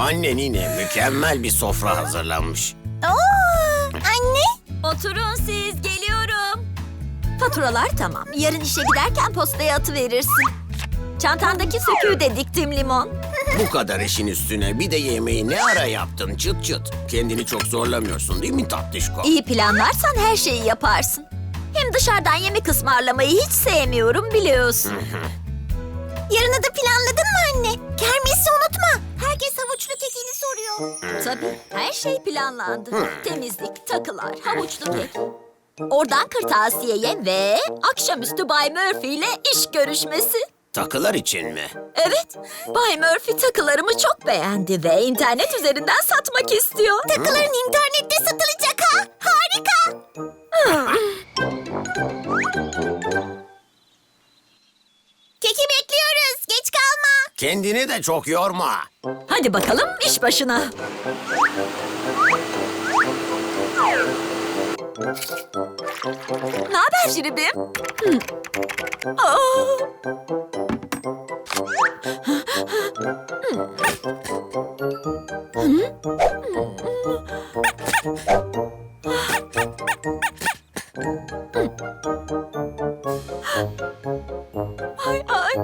Annen yine mükemmel bir sofra hazırlanmış. Oo, anne. Oturun siz, geliyorum. Faturalar tamam. Yarın işe giderken postaya atıverirsin. Çantandaki söküğü de diktim limon. Bu kadar işin üstüne bir de yemeği ne ara yaptın çıt çıt. Kendini çok zorlamıyorsun değil mi tatlışko? İyi planlarsan her şeyi yaparsın. Hem dışarıdan yemek ısmarlamayı hiç sevmiyorum biliyorsun. Yarını da planladın mı anne? Kermesi unutma. Havuçlu kekini soruyor. Tabii her şey planlandı. Temizlik, takılar, havuçlu kek. Oradan kırtasiyeye ve akşamüstü Bay Murphy ile iş görüşmesi. Takılar için mi? Evet, Bay Murphy takılarımı çok beğendi ve internet üzerinden satmak istiyor. Takıların internette satılacak Kendini de çok yorma. Hadi bakalım iş başına. Ne haber Şiribim? Hı. Ay ay.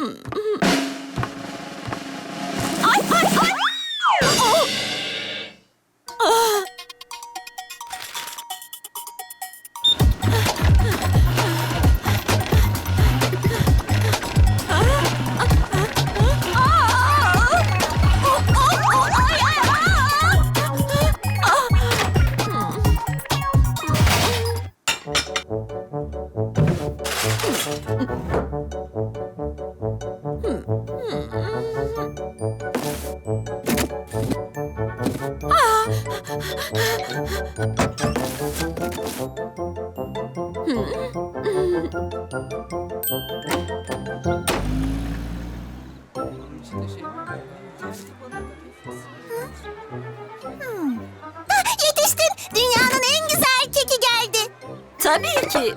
Ay Ah, Yetiştin. Dünyanın en güzel keki geldi. Tabii ki.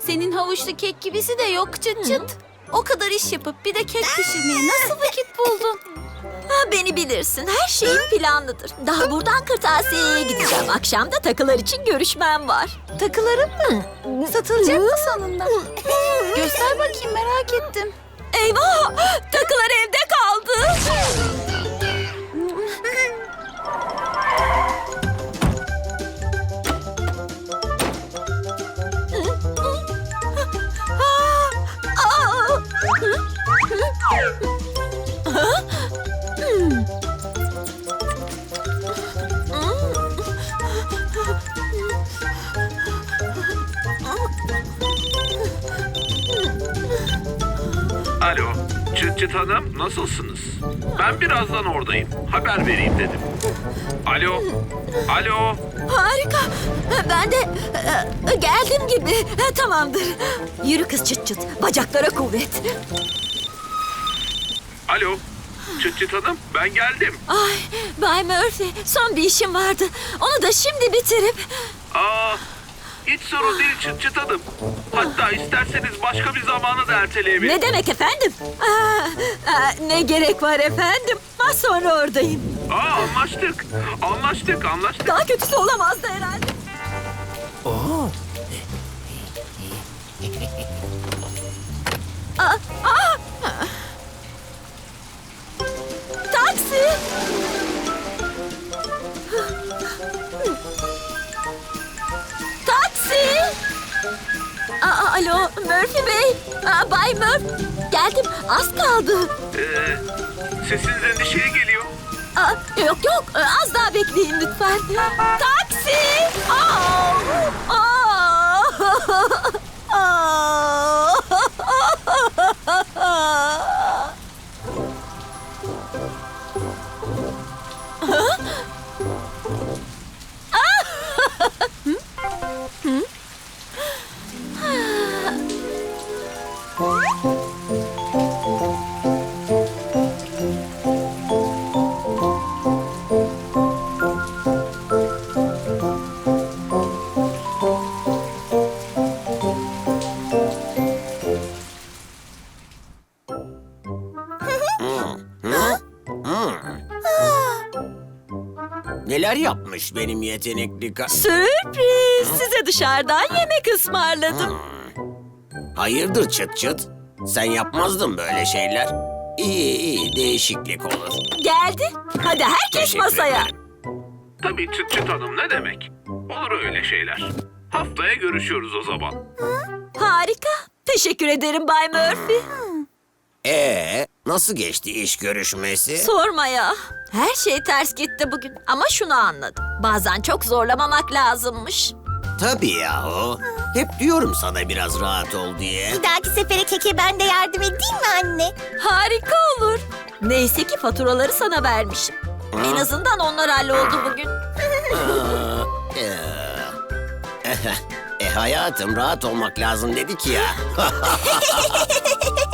Senin havuçlu kek gibisi de yok çıt çıt. O kadar iş yapıp bir de kek pişirmeye nasıl vakit buldun? Ha, beni bilirsin. Her şeyim planlıdır. Daha buradan kırtasiyeye gideceğim. Akşam da takılar için görüşmem var. Takıların mı? Satılacak mı sonunda? Göster bakayım merak ettim. Eyvah! Takılar evde kaldı. Alo, Çıt Çıt Hanım nasılsınız? Ben birazdan oradayım. Haber vereyim dedim. Alo, alo. Harika. Ben de e, geldim gibi. E, Tamamdır. Yürü kız çıt çıt. Bacaklara kuvvet. Alo, Çıt Çıt Hanım ben geldim. Ay Bay Murphy son bir işim vardı. Onu da şimdi bitirip... Aa, hiç sorun değil Çıt Çıt Hanım. Hatta isterseniz başka bir zamana da erteleyebilirim. Ne demek efendim? Aa, aa, ne gerek var efendim? Az sonra oradayım. Aa, anlaştık. Anlaştık, anlaştık. Daha kötüsü olamazdı herhalde. Murphy Bey. Aa, Bay Murphy. Geldim az kaldı. Ee, sesiniz endişeye geliyor. Aa, yok yok az daha bekleyin lütfen. Taksi! Aa! Aa! Neler yapmış benim yetenekli ka... Sürpriz! Size dışarıdan yemek ısmarladım. Hayırdır çıt çıt? Sen yapmazdın böyle şeyler. İyi iyi değişiklik olur. Geldi. Hadi herkes Teşekkür masaya. ederim. Tabii çıt çıt hanım ne demek? Olur öyle şeyler. Haftaya görüşüyoruz o zaman. Harika. Teşekkür ederim Bay Murphy. Ee, nasıl geçti iş görüşmesi? Sorma ya. Her şey ters gitti bugün. Ama şunu anladım. Bazen çok zorlamamak lazımmış. Tabii yahu. Hep diyorum sana biraz rahat ol diye. Bir dahaki sefere keke ben de yardım edeyim mi anne? Harika olur. Neyse ki faturaları sana vermişim. En azından onlar halloldu bugün. Ee, e hayatım rahat olmak lazım dedik ya.